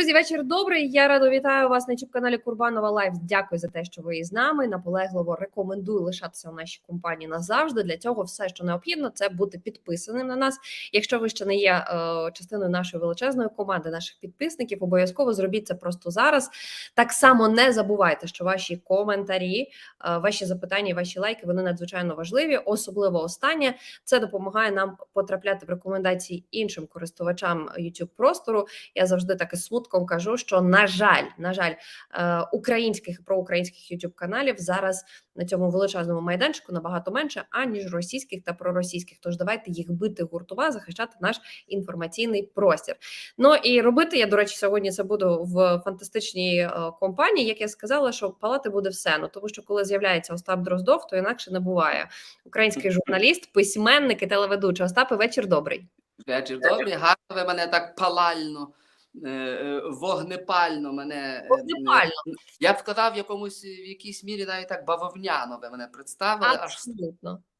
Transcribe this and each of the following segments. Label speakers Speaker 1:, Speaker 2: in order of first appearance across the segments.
Speaker 1: Друзі, вечір добрий. Я радо вітаю вас на youtube каналі Курбанова Лайф. Дякую за те, що ви із нами. Наполегливо рекомендую лишатися в нашій компанії назавжди. Для цього все, що необхідно, це бути підписаним на нас. Якщо ви ще не є е, частиною нашої величезної команди, наших підписників, обов'язково зробіть це просто зараз. Так само не забувайте, що ваші коментарі, е, ваші запитання, ваші лайки вони надзвичайно важливі. Особливо останнє це допомагає нам потрапляти в рекомендації іншим користувачам youtube простору. Я завжди так із смутком кажу, що на жаль, на жаль, е, українських проукраїнських youtube каналів зараз на цьому величезному майданчику набагато менше аніж російських та проросійських. Тож давайте їх бити гуртова, захищати наш інформаційний простір. Ну і робити я до речі, сьогодні це буду в фантастичній е, компанії. Як я сказала, що палати буде все. Ну тому що коли з'являється Остап Дроздов, то інакше не буває. Український журналіст, письменник і телеведучий. Остапи, вечір добрий.
Speaker 2: Вечір добрий, гарно ви мене так палально, вогнепально мене. е,
Speaker 1: Вогнепально.
Speaker 2: е, Я б сказав, в якомусь в якійсь мірі навіть так бавовняно ви мене представили. Аж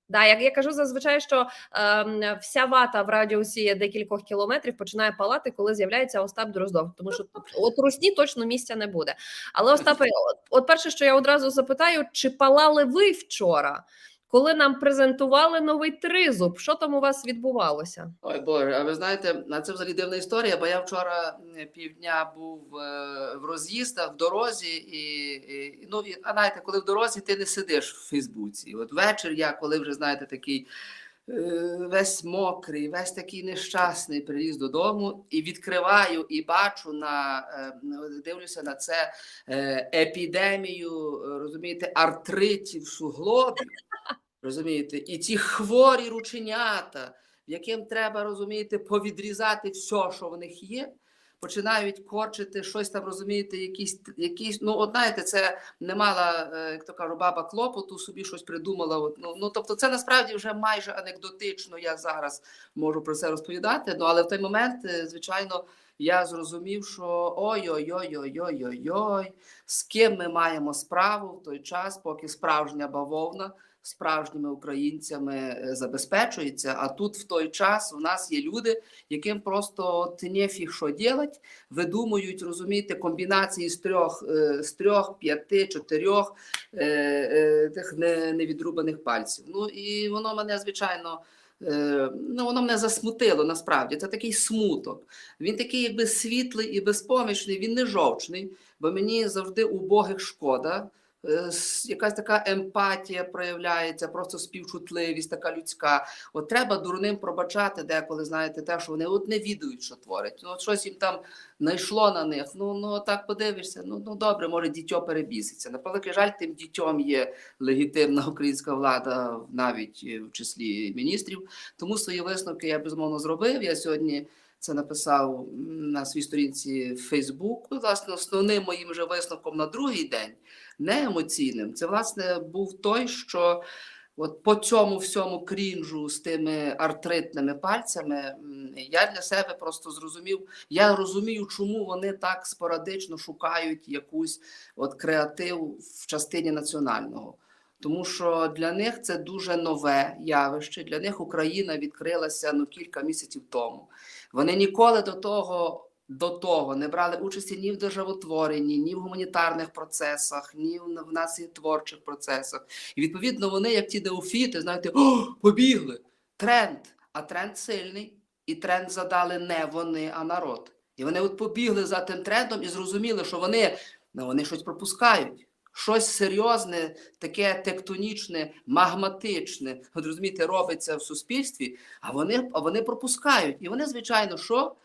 Speaker 1: Да, як я кажу зазвичай, що ем, вся вата в радіусі декількох кілометрів починає палати, коли з'являється Остап Дроздов. Тому що от русні точно місця не буде. Але Остапе, от, от перше, що я одразу запитаю, чи палали ви вчора, коли нам презентували новий тризуб? Що там у вас відбувалося?
Speaker 2: Ой Боже, а ви знаєте, а це взагалі дивна історія, бо я вчора півдня був е, в роз'їздах, в дорозі, і, і ну і а знаєте, коли в дорозі ти не сидиш в Фейсбуці. От вечір я, коли вже знаєте, такий. е, Весь мокрий, весь такий нещасний приліз додому і відкриваю і бачу на е, дивлюся на це епідемію, розумієте, артритів суглобів. Розумієте, і ці хворі рученята, яким треба розумієте, повідрізати все, що в них є, починають корчити щось там, розумієте, якісь, якісь ну, от знаєте, це не мала, е, як то кажу, баба клопоту, собі щось придумала. От, ну, ну, тобто, це насправді вже майже анекдотично. Я зараз можу про це розповідати. Ну, але в той момент, е, звичайно, я зрозумів, що ой-ой-ой-ой-ой-ой-ой, з ким ми маємо справу в той час, поки справжня бавовна справжніми українцями е, забезпечується. А тут в той час у нас є люди, яким просто от нефіг що делать, видумують, розумієте, комбінації з трьох, е, з трьох, п'яти, чотирьох е, тих невідрубаних пальців. Ну і воно мене, звичайно. Ну, воно мене засмутило насправді. Це такий смуток. Він такий, якби світлий і безпомічний, він не жовчний, бо мені завжди убогих шкода. Е, якась така емпатія проявляється, просто співчутливість, така людська. От треба дурним пробачати деколи, знаєте, те, що вони от не відають, що творять. Ну, от щось їм там знайшло на них. Ну, ну так подивишся. Ну, ну добре, може, дітьо перебіситься. На превеликий жаль, тим дітьом є легітимна українська влада, навіть е, в числі міністрів. Тому свої висновки я безумовно зробив. Я сьогодні. Це написав на своїй сторінці в Фейсбук. Ну, Власне, основним моїм вже висновком на другий день не емоційним. Це власне був той, що от по цьому всьому крінжу з тими артритними пальцями я для себе просто зрозумів. Я розумію, чому вони так спорадично шукають якусь от креатив в частині національного. Тому що для них це дуже нове явище. Для них Україна відкрилася ну кілька місяців тому. Вони ніколи до того до того не брали участі ні в державотворенні, ні в гуманітарних процесах, ні в в націотворчих процесах. І відповідно вони, як ті неофіти, знаєте, О, побігли. Тренд. А тренд сильний. І тренд задали не вони, а народ. І вони от побігли за тим трендом і зрозуміли, що вони, ну, вони щось пропускають. Щось серйозне, таке тектонічне, магматичне, от розумієте, робиться в суспільстві, а вони, а вони пропускають. І вони, звичайно, що?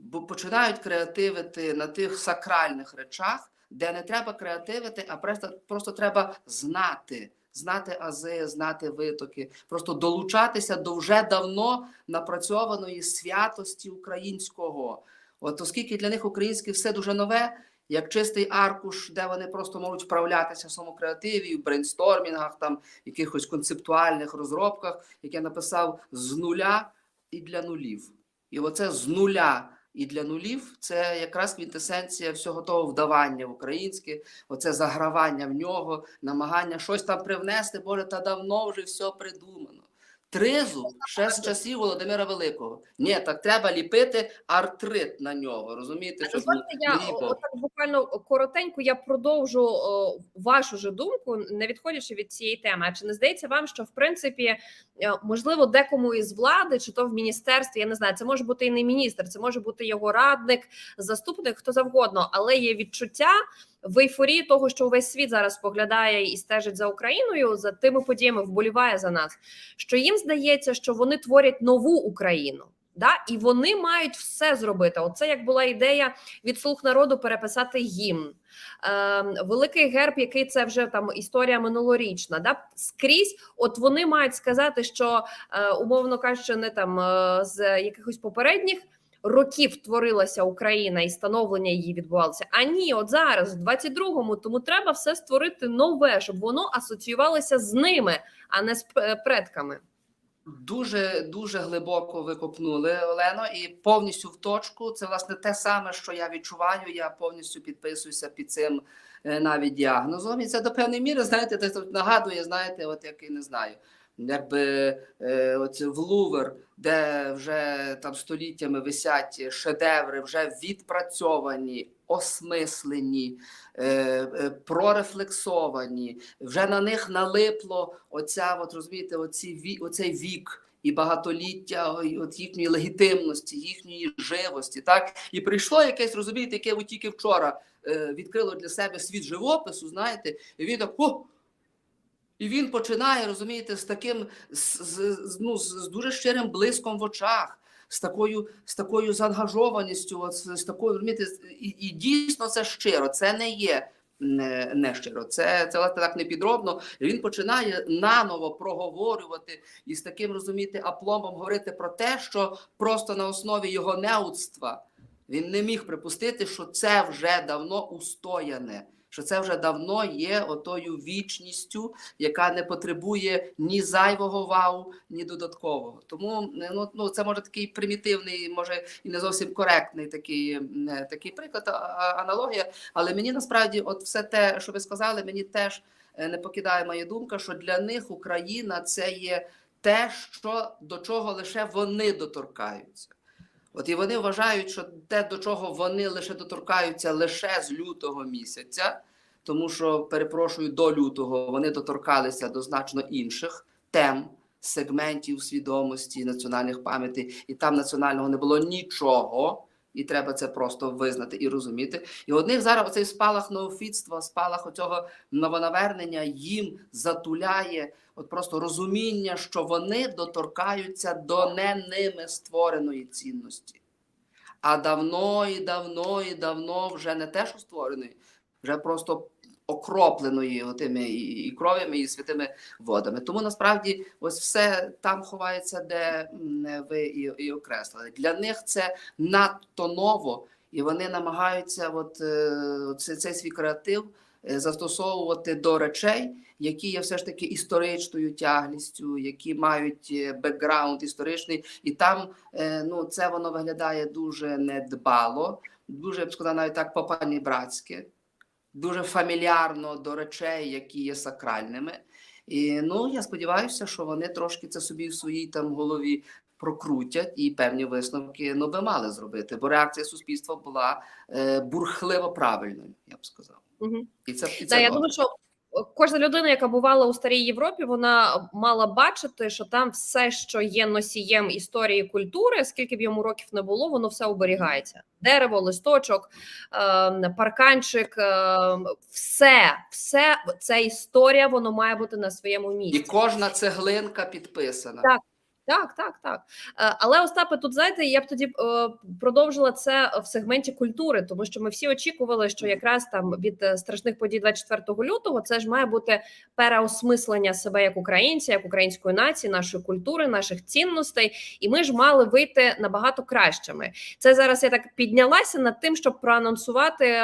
Speaker 2: бо починають креативити на тих сакральних речах, де не треба креативити, а просто, просто треба знати. Знати ази, знати витоки, просто долучатися до вже давно напрацьованої святості українського. От оскільки для них українське все дуже нове, як чистий аркуш, де вони просто можуть вправлятися в своєму креативі, в брейнстормінгах, там якихось концептуальних розробках, як я написав з нуля і для нулів. І оце з нуля і для нулів це якраз квінтесенція всього того вдавання в українське, оце загравання в нього, намагання щось там привнести, боже, та давно вже все придумано. Тризуб ще з часів Володимира Великого. Ні, так треба ліпити артрит на нього. Розумієте,
Speaker 1: Дозвольте, я
Speaker 2: їбав.
Speaker 1: буквально коротенько я продовжу о, вашу же думку, не відходячи від цієї теми. А чи не здається вам, що в принципі е, можливо декому із влади, чи то в міністерстві, я не знаю, це може бути і не міністр, це може бути його радник, заступник, хто завгодно, але є відчуття в ейфорії того, що увесь світ зараз поглядає і стежить за Україною, за тими подіями, вболіває за нас. Що їм здається, що вони творять нову Україну. Да, і вони мають все зробити. Оце як була ідея від слуг народу переписати гімн. Е, великий герб, який це вже там історія минулорічна. Да? Скрізь, от вони мають сказати, що е, умовно кажучи, не там е, з якихось попередніх. Років творилася Україна і становлення її відбувалося. А ні, от зараз, в 22-му, тому треба все створити нове, щоб воно асоціювалося з ними, а не з предками.
Speaker 2: Дуже дуже глибоко викопнули Олено, і повністю в точку. Це власне те саме, що я відчуваю. Я повністю підписуюся під цим е, навіть діагнозом. І це до певної міри, знаєте, це нагадує, знаєте, от як і не знаю, якби е, в Лувр, де вже там століттями висять шедеври, вже відпрацьовані, осмислені, е, е, прорефлексовані, вже на них налипло оця, от розумієте, оці оцей вік. І багатоліття от їхньої легітимності, їхньої живості, так і прийшло якесь, розумієте, яке тільки вчора е, відкрило для себе світ живопису, знаєте, і він так о, і він починає, розумієте, з таким з, з, ну, з, дуже щирим блиском в очах, з такою, з такою заангажованістю, з, з такою, розумієте, і, і дійсно це щиро, це не є не, не щиро, це, це так не підробно. Він починає наново проговорювати і з таким, розумієте, апломбом говорити про те, що просто на основі його неудства він не міг припустити, що це вже давно устояне що це вже давно є отою вічністю, яка не потребує ні зайвого вау, ні додаткового. Тому е, ну, ну це може такий примітивний, може і не зовсім коректний такий, м, е, такий приклад, аналогія. Але мені насправді, от все те, що ви сказали, мені теж е, не покидає моя думка, що для них Україна це є те, що до чого лише вони доторкаються. От і вони вважають, що те, до чого вони лише доторкаються лише з лютого місяця, тому що, перепрошую, до лютого вони доторкалися до значно інших тем, сегментів свідомості, національних пам'ятей, і там національного не було нічого. І треба це просто визнати і розуміти. І одних зараз оцей спалах неофітства, спалах оцього новонавернення їм затуляє от просто розуміння, що вони доторкаються до не ними створеної цінності. А давно і давно і давно вже не те, що створеної, вже просто окропленої тими і, кров'ями, і святими водами. Тому насправді ось все там ховається, де ви і, і окреслили. Для них це надто ново, і вони намагаються от, е, цей, цей свій креатив е, застосовувати до речей, які є все ж таки історичною тяглістю, які мають е, бекграунд історичний, і там ну це воно виглядає дуже недбало, дуже я б сказав, навіть так по-панібратськи, дуже фамільярно до речей, які є сакральними. І ну я сподіваюся, що вони трошки це собі в своїй там голові прокрутять і певні висновки ну би мали зробити, бо реакція суспільства була е, бурхливо правильною, я б сказав.
Speaker 1: Угу.
Speaker 2: І це, і це
Speaker 1: Да, я думаю, що кожна людина, яка бувала у старій Європі, вона мала бачити, що там все, що є носієм історії культури, скільки б йому років не було, воно все оберігається. Дерево, листочок, е, парканчик, е, все, все це історія, воно має бути на своєму місці, І
Speaker 2: кожна цеглинка підписана.
Speaker 1: Так. Так, так, так. Е, Але Остапе, тут знаєте, я б тоді е, продовжила це в сегменті культури, тому що ми всі очікували, що якраз там від е, страшних подій 24 лютого це ж має бути переосмислення себе як українця, як української нації, нашої культури, наших цінностей, і ми ж мали вийти набагато кращими. Це зараз я так піднялася над тим, щоб проанонсувати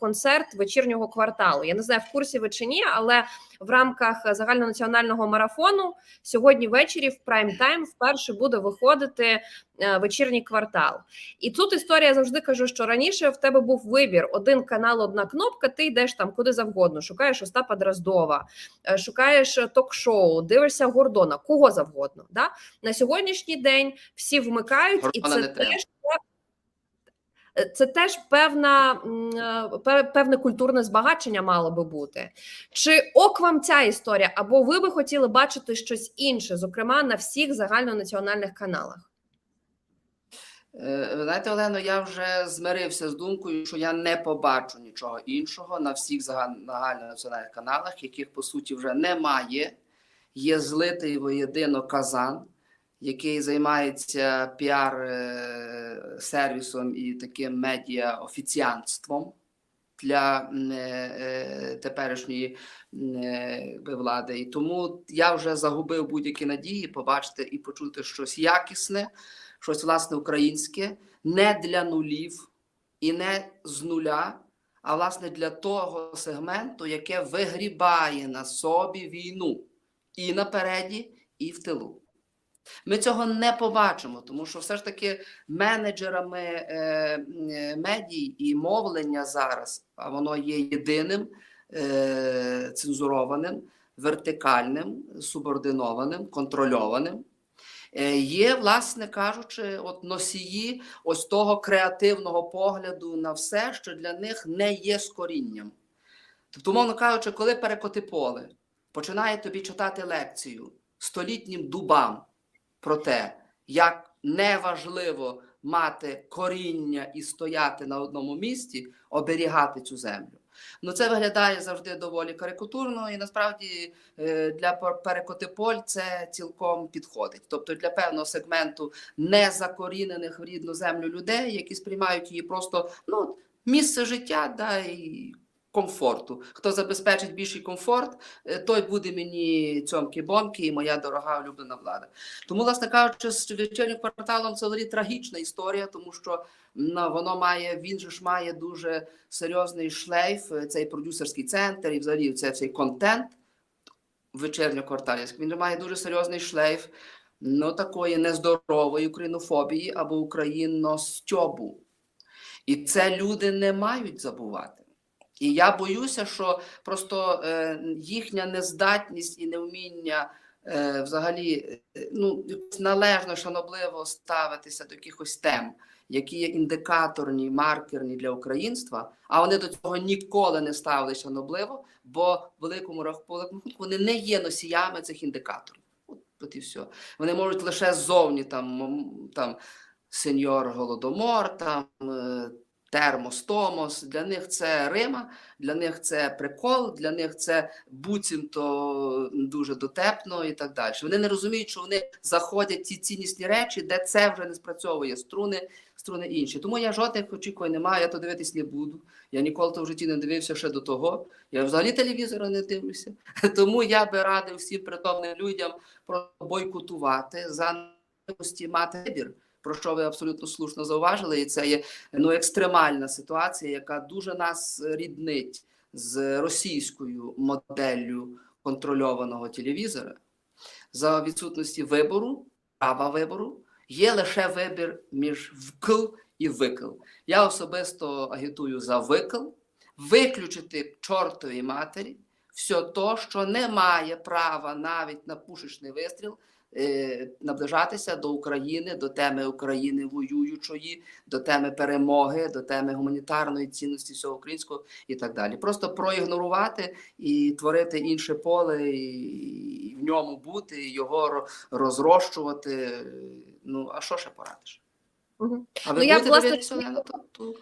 Speaker 1: концерт вечірнього кварталу. Я не знаю, в курсі ви чи ні, але в рамках загальнонаціонального марафону сьогодні ввечері в прайм тайм вперше буде виходити е, вечірній квартал. І тут історія завжди кажу, що раніше в тебе був вибір: один канал, одна кнопка. Ти йдеш там куди завгодно. Шукаєш Остапа Дроздова, е, шукаєш е, ток-шоу, дивишся Гордона, кого завгодно. Да? На сьогоднішній день всі вмикають, і це теж. Е, Це теж певна е, пе- певне культурне збагачення мало би бути. Чи ок вам ця історія? Або ви би хотіли бачити щось інше, зокрема на всіх загальнонаціональних каналах?
Speaker 2: Е, Знаєте, Олено, я вже змирився з думкою, що я не побачу нічого іншого на всіх загаль- загальнонаціональних каналах, яких по суті вже немає. Є злитий воєдино казан, який займається піар-сервісом і таким медіа-офіціантством для е, е, теперішньої е, влади. І тому я вже загубив будь-які надії побачити і почути щось якісне щось власне українське, не для нулів і не з нуля, а власне для того сегменту, яке вигрібає на собі війну і напереді, і в тилу. Ми цього не побачимо, тому що все ж таки менеджерами е, медій і мовлення зараз, а воно є єдиним е, цензурованим, вертикальним, субординованим, контрольованим. Е, Є, власне кажучи, от носії ось того креативного погляду на все, що для них не є з корінням. Тобто, мовно кажучи, коли перекоти поле починає тобі читати лекцію столітнім дубам про те, як неважливо мати коріння і стояти на одному місці, оберігати цю землю. Ну, це виглядає завжди доволі карикатурно, і насправді е, для пер- перекотиполь це цілком підходить. Тобто для певного сегменту незакорінених в рідну землю людей, які сприймають її просто ну, місце життя да, і комфорту. Хто забезпечить більший комфорт, е, той буде мені цьомки-бомки і моя дорога улюблена влада. Тому, власне кажучи, з вечірнім кварталом це взагалі трагічна історія, тому що ну, воно має, він же ж має дуже серйозний шлейф, е, цей продюсерський центр і взагалі це цей контент вечірньокварталівський. Він же має дуже серйозний шлейф ну, такої нездорової українофобії або україностьобу. І це люди не мають забувати. І я боюся, що просто е, їхня нездатність і невміння е, взагалі е, ну, належно, шанобливо ставитися до якихось тем, які є індикаторні, маркерні для українства, а вони до цього ніколи не ставилися шанобливо, бо великому рахунку вони не є носіями цих індикаторів. От, от і все. Вони можуть лише ззовні там, там сеньор Голодомор, там термос, томос. Для них це Рима, для них це прикол, для них це буцімто дуже дотепно і так далі. Вони не розуміють, що вони заходять ці ціннісні речі, де це вже не спрацьовує струни, струни інші. Тому я жодних очікувань не маю, я то дивитись не буду. Я ніколи то в житті не дивився ще до того. Я взагалі телевізора не дивлюся. Тому я би радив всім притомним людям бойкотувати за мати вибір. Про що ви абсолютно слушно зауважили, і це є ну екстремальна ситуація, яка дуже нас ріднить з російською моделлю контрольованого телевізора. За відсутності вибору, права вибору, є лише вибір між вкл і викл. Я особисто агітую за викл, виключити чортові матері все то, що не має права навіть на пушечний вистріл наближатися до України, до теми України воюючої, до теми перемоги, до теми гуманітарної цінності всього українського і так далі. Просто проігнорувати і творити інше поле, і в ньому бути, і його розрощувати. Ну а що ще порадиш?
Speaker 1: Мгм.
Speaker 2: А ви
Speaker 1: Ну, я,
Speaker 2: будете
Speaker 1: власне,
Speaker 2: дивитися то- то-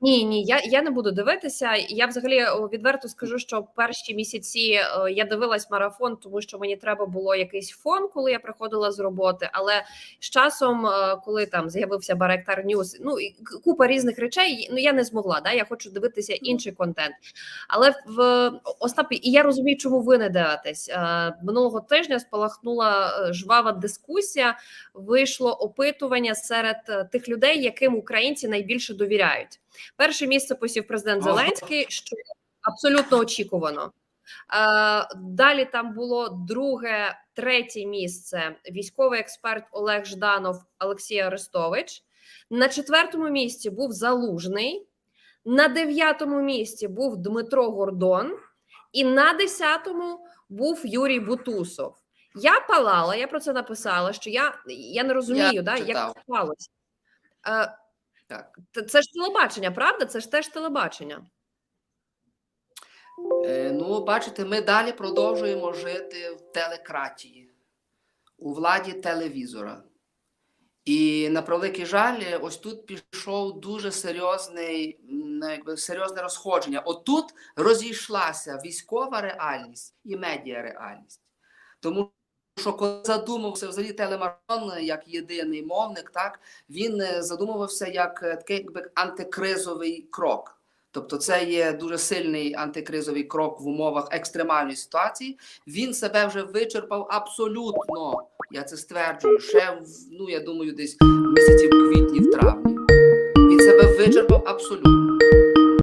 Speaker 1: Ні, ні, я, я не буду дивитися. Я взагалі відверто скажу, що перші місяці е, я дивилась марафон, тому що мені треба було якийсь фон, коли я приходила з роботи. Але з часом, е, коли там з'явився Баректар Ньюс, ну і купа різних речей, ну я не змогла. Да? Я хочу дивитися інший контент. Але в Остапі, і я розумію, чому ви не дивитесь. Е, Минулого тижня спалахнула жвава дискусія. Вийшло опитування серед тих людей, яким українці найбільше довіряють. Перше місце посів президент Зеленський, що абсолютно очікувано. Е, Далі там було друге, третє місце. Військовий експерт Олег Жданов, Олексій Арестович. На четвертому місці був Залужний. На дев'ятому місці був Дмитро Гордон, і на десятому був Юрій Бутусов. Я палала, я про це написала. Що я, я не розумію,
Speaker 2: Я
Speaker 1: да, як це сталося.
Speaker 2: Так.
Speaker 1: Це ж телебачення, правда? Це ж теж телебачення.
Speaker 2: Е, Ну, бачите, ми далі продовжуємо жити в телекратії, у владі телевізора. І на превеликий жаль, ось тут пішов дуже серйозний, якби, серйозне розходження. Отут розійшлася військова реальність і медіареальність. Тому що коли задумався взагалі телемарафон як єдиний мовник, так він е, задумувався як е, такий якби антикризовий крок. Тобто, це є дуже сильний антикризовий крок в умовах екстремальної ситуації. Він себе вже вичерпав абсолютно. Я це стверджую. Ще ну я думаю, десь в місяці в квітні, в травні. Він себе вичерпав абсолютно. Е,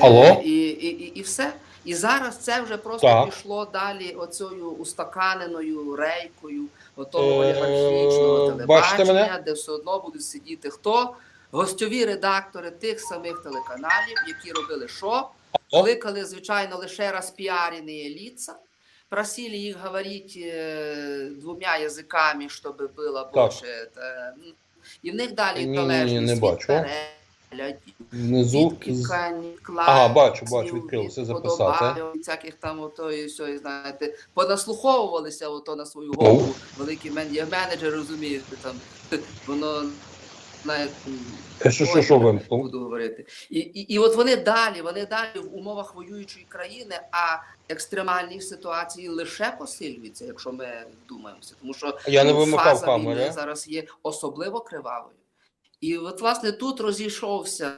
Speaker 3: Алло?
Speaker 2: І, і, і, і все. І зараз це вже просто
Speaker 3: Так.
Speaker 2: пішло далі оцею устаканеною рейкою отого
Speaker 3: Е,
Speaker 2: олігархічного телебачення,
Speaker 3: мене?
Speaker 2: де все одно будуть сидіти хто? Гостьові редактори тих самих телеканалів, які робили що? Кликали, звичайно, лише розпіарені лица, просили їх говорити е, двома язиками, щоб було більше. І в них далі
Speaker 3: Ні, ні, не бачу.
Speaker 2: Переглядів,
Speaker 3: Внизу з-
Speaker 2: відкликань,
Speaker 3: Ага, бачу, бачу,
Speaker 2: класів,
Speaker 3: відкрив, все
Speaker 2: відподобань,
Speaker 3: записати.
Speaker 2: Всяких там ото і все, і знаєте, понаслуховувалися ото на свою голову. Великі мен- менеджери розуміють, там воно знаєте,
Speaker 3: Е, Що, що, що ви?
Speaker 2: буду говорити. І, і, і от вони далі, вони далі в умовах воюючої країни, а екстремальні ситуації лише посилюються, якщо ми вдумаємося. Тому що
Speaker 3: Я не
Speaker 2: ну,
Speaker 3: вимикав
Speaker 2: фаза
Speaker 3: камери.
Speaker 2: війни зараз є особливо кривавою. І от, власне, тут розійшовся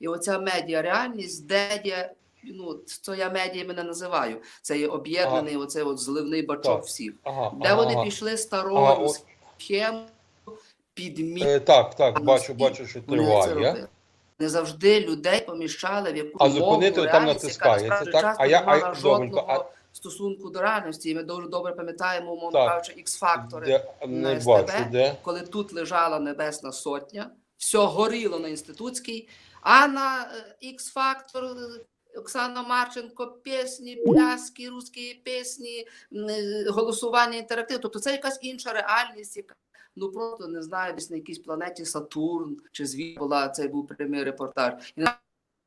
Speaker 2: і оця медіа-реальність, де є, ну, це я медіями не називаю. Це є об'єднаний оцей от зливний бачок
Speaker 3: Так.
Speaker 2: всіх.
Speaker 3: Ага,
Speaker 2: Де
Speaker 3: ага,
Speaker 2: вони
Speaker 3: ага.
Speaker 2: пішли старою
Speaker 3: Ага, от.
Speaker 2: схемою підмі...
Speaker 3: Е, Так, так, бачу, бачу, що триває.
Speaker 2: Не завжди людей поміщали в якусь
Speaker 3: А зупинити там
Speaker 2: реальність,
Speaker 3: натискається, так? А я- а-
Speaker 2: жодного стосунку до реальності. І ми дуже добре пам'ятаємо, умовно
Speaker 3: Так.
Speaker 2: кажучи, ікс-фактори,
Speaker 3: Де, не
Speaker 2: СТБ.
Speaker 3: бачу, де.
Speaker 2: коли тут лежала Небесна Сотня, все горіло на інститутській, а на е, ікс-фактор е, Оксана Марченко, пісні, пляски, русські пісні, е, голосування інтерактив. Тобто це якась інша реальність, яка ну просто не знаю, десь на якійсь планеті Сатурн чи звідки була цей був прямий репортаж. І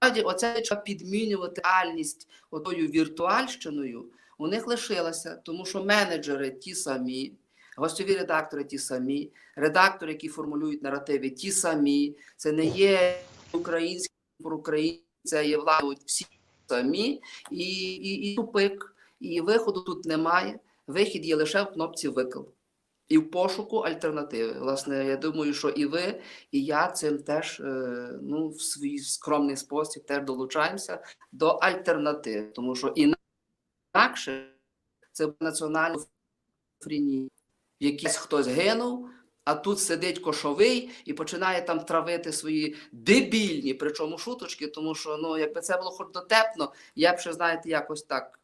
Speaker 2: насправді оце підмінювати реальність отою віртуальщиною. У них лишилося, тому що менеджери ті самі, гостьові редактори ті самі, редактори, які формулюють наративи, ті самі. Це не є українські про Україну, це є владу всі самі, і, і, і тупик, і виходу тут немає. Вихід є лише в кнопці викл. І в пошуку альтернативи. Власне, я думаю, що і ви, і я цим теж е, ну, в свій скромний спосіб теж долучаємося до альтернатив, тому що інакше це національна фрінія. Якийсь хтось гинув, а тут сидить кошовий і починає там травити свої дебільні, причому шуточки, тому що ну, якби це було хоч дотепно, я б ще, знаєте, якось так.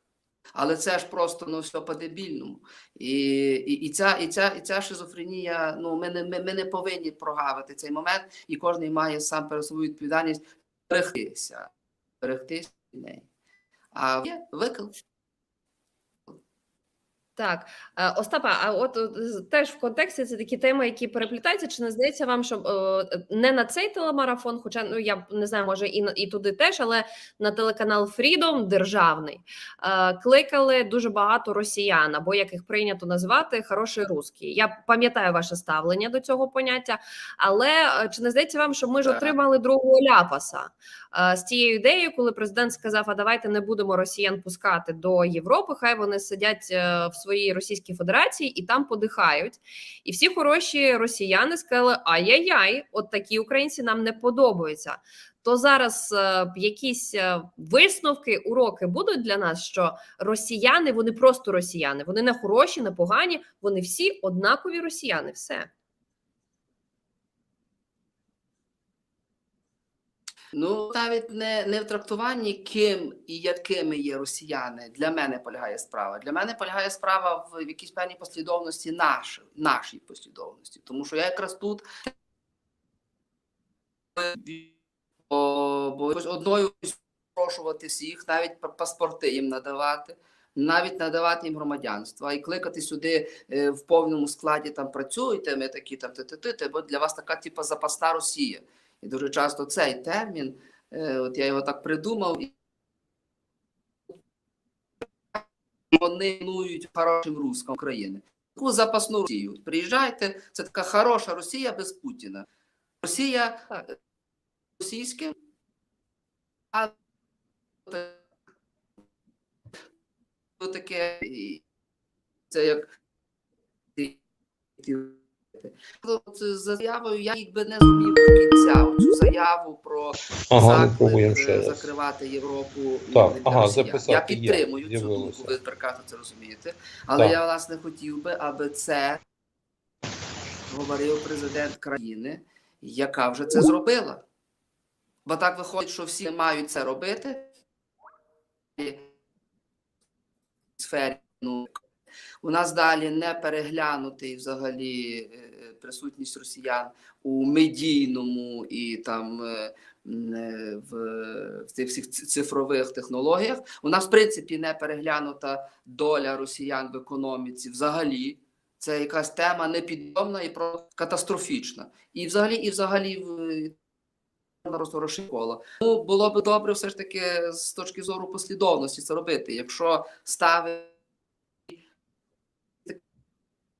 Speaker 2: Але це ж просто ну, все по-дебільному. І, і, і, ця, і, ця, і ця шизофренія, ну, ми не, ми, ми не повинні прогавити цей момент, і кожен має сам перед собою відповідальність берегтися, берегтися неї. А є виклик.
Speaker 1: Так, Е, Остапа, а от е, теж в контексті це такі теми, які переплітаються. Чи не здається вам, що е, не на цей телемарафон, хоча ну я не знаю, може і на- і туди теж, але на телеканал Freedom державний кликали дуже багато росіян, або як їх прийнято назвати, хороший русський. Я пам'ятаю ваше ставлення до цього поняття, але чи не здається вам, що ми ж отримали другого ляпаса з тією ідеєю, коли президент сказав: А давайте не будемо росіян пускати до Європи, хай вони сидять в своїй Російській Федерації і там подихають. І всі хороші росіяни сказали: ай-яй-яй, от такі українці нам не подобаються. То зараз е, якісь е, висновки, уроки будуть для нас, що росіяни вони просто росіяни, вони не хороші, не погані, вони всі однакові росіяни. Все.
Speaker 2: Ну, навіть не, не в трактуванні, ким і якими є росіяни. Для мене полягає справа. Для мене полягає справа в, якійсь певній послідовності нашій, нашій послідовності. Тому що я якраз тут бо, бо одною спрошувати всіх, навіть паспорти їм надавати. Навіть надавати їм громадянство і кликати сюди е, в повному складі там працюйте, ми такі там ти бо для вас така типу запасна Росія. І дуже часто цей термін, е, от я його так придумав, вони існують хорошим русском України. Таку запасну Росію. Приїжджайте, це така хороша Росія без Путіна. Росія е, російським, а таке це як От за заявою я якби не зумів до кінця цю заяву про
Speaker 3: Ага, ну
Speaker 2: заклик е, закривати Європу
Speaker 3: Так,
Speaker 2: для
Speaker 3: ага, записати
Speaker 2: Я підтримую цю думку, ви прекрасно це розумієте. Але
Speaker 3: Так.
Speaker 2: я власне хотів би, аби це говорив президент країни, яка вже це зробила. Бо так виходить, що всі мають це робити. Сфері ну, у нас далі не переглянутий взагалі е, присутність росіян у медійному і там е, е, в, в цих всіх цифрових технологіях. У нас, в принципі, не переглянута доля росіян в економіці взагалі. Це якась тема непідйомна і про катастрофічна. І взагалі, і взагалі в просто розшикола. Ну, було б добре все ж таки з точки зору послідовності це робити. Якщо ставити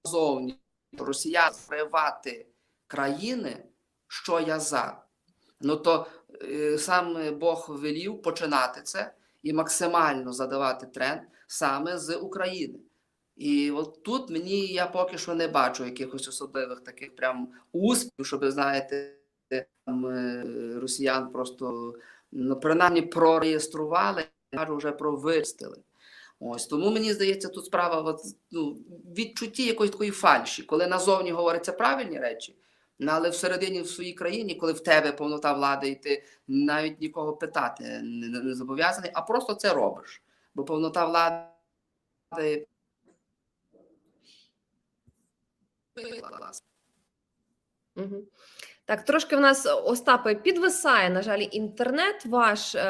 Speaker 2: зовні росіян спривати країни, що я за. Ну то е, сам Бог велів починати це і максимально задавати тренд саме з України. І от тут мені я поки що не бачу якихось особливих таких прям успіхів, щоб знаєте, там е, росіян просто ну, принаймні прореєстрували, кажу вже про вистили. Ось тому мені здається, тут справа от, ну, відчутті якоїсь такої фальші, коли назовні говоряться правильні речі, але всередині в своїй країні, коли в тебе повнота влади, і ти навіть нікого питати не, зобов'язаний, а просто це робиш. Бо повнота влади.
Speaker 1: Так, трошки в нас Остапе підвисає, на жаль, інтернет ваш. Е,